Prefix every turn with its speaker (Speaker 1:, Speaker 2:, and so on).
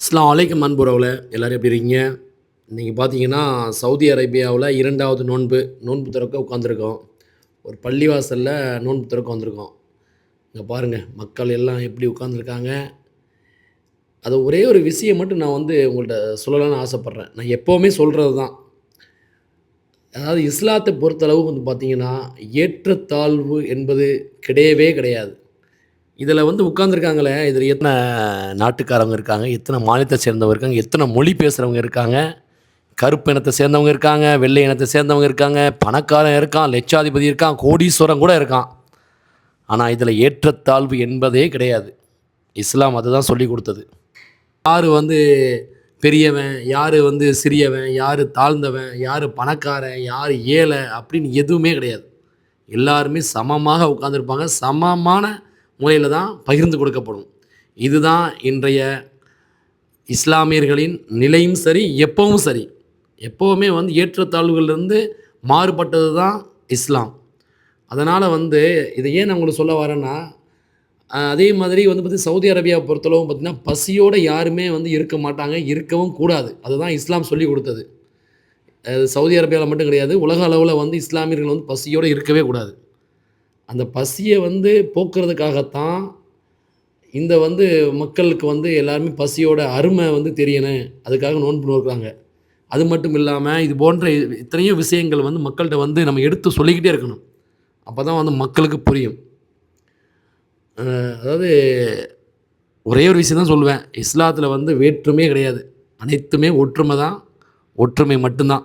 Speaker 1: Slam அலைக்கும் அன்புறவில் எல்லோரும் எப்படி இருக்கீங்க? இன்றைக்கி பார்த்தீங்கன்னா சவுதி அரேபியாவில் இரண்டாவது நோன்பு நோன்பு திறக்க உட்காந்துருக்கோம் ஒரு பள்ளிவாசலில் நோன்பு திறக்க வந்திருக்கோம் இங்கே பாருங்கள் மக்கள் எல்லாம் எப்படி உட்காந்துருக்காங்க அது ஒரே ஒரு விஷயம் மட்டும் நான் வந்து உங்கள்கிட்ட சொல்லலாம்னு ஆசைப்பட்றேன். நான் எப்போவுமே சொல்கிறது தான். அதாவது இஸ்லாத்தை பொறுத்தளவு வந்து பார்த்திங்கன்னா ஏற்றத்தாழ்வு என்பது கிடையவே கிடையாது. இதில் வந்து உட்காந்துருக்காங்களே இதில் எத்தனை நாட்டுக்காரவங்க இருக்காங்க எத்தனை மாநிலத்தை சேர்ந்தவங்க இருக்காங்க எத்தனை மொழி பேசுகிறவங்க இருக்காங்க கருப்பு இனத்தை சேர்ந்தவங்க இருக்காங்க வெள்ளை இனத்தை சேர்ந்தவங்க இருக்காங்க பணக்காரன் இருக்கான் லட்சாதிபதி இருக்கான் கோடீஸ்வரன் கூட இருக்கான். ஆனால் இதில் ஏற்றத்தாழ்வு என்பதே கிடையாது. இஸ்லாம் அதை தான் சொல்லி கொடுத்தது. யார் வந்து பெரியவன் யார் வந்து சிறியவன் யார் தாழ்ந்தவன் யார் பணக்காரன் யார் ஏழை அப்படின்னு எதுவுமே கிடையாது. எல்லாருமே சமமாக உட்காந்துருப்பாங்க சமமான முறையில் தான் பகிர்ந்து கொடுக்கப்படும். இதுதான் இன்றைய இஸ்லாமியர்களின் நிலையும் சரி எப்பவும் சரி. எப்போவுமே வந்து ஏற்றத்தாழ்வுகள்லேருந்து மாறுபட்டது தான் இஸ்லாம். அதனால் வந்து இதை ஏன் நான் உங்களுக்கு சொல்ல வரேன்னா அதே மாதிரி வந்து பார்த்தி சவுதி அரேபியாவை பொறுத்தளவும் பார்த்திங்கன்னா பசியோடு யாருமே வந்து இருக்க மாட்டாங்க இருக்கவும் கூடாது. அதுதான் இஸ்லாம் சொல்லி கொடுத்தது. சவுதி அரேபியாவில் மட்டும் கிடையாது உலக அளவில் வந்து இஸ்லாமியர்கள் வந்து பசியோடு இருக்கவே கூடாது. அந்த பசியை வந்து போக்குறதுக்காகத்தான் இந்த வந்து மக்களுக்கு வந்து எல்லாருமே பசியோட அருமை வந்து தெரியணும். அதுக்காக நோன்பு நோக்குறாங்க. அது மட்டும் இல்லாமல் இது போன்ற இத்தனையோ விஷயங்கள் வந்து மக்கள்கிட்ட வந்து நம்ம எடுத்து சொல்லிக்கிட்டே இருக்கணும். அப்போ தான் வந்து மக்களுக்கு புரியும். அதாவது ஒரே ஒரு விஷயம் தான் சொல்லுவேன். இஸ்லாத்தில் வந்து வேற்றுமையே கிடையாது. அனைத்துமே ஒற்றுமை தான். ஒற்றுமை மட்டும்தான்.